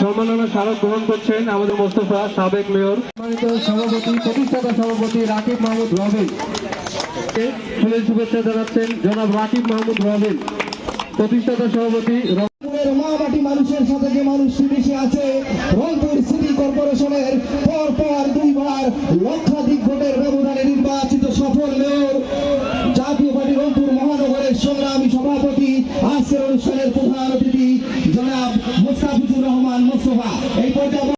সম্মাননা স্মারক গ্রহণ করছেন আমাদের মোস্তফা সাবেক মেয়র। সভাপতি প্রতিষ্ঠাতা সভাপতি রাকিব মাহমুদ রবিন। ফুলের শুভেচ্ছা জানাচ্ছেন জনাব রাকিব মাহমুদ রবিন। প্রতিষ্ঠাতা সভাপতি মানুষের সাথে যে মানুষটি বেশি আছে রংপুর সিটি কর্পোরেশনের পর পর দুইবার লক্ষাধিক ভোটের ব্যবধানে নির্বাচিত সফল মেয়র মোস্তাফিজুর রহমান মুস্তফা। এই পর্যায়ে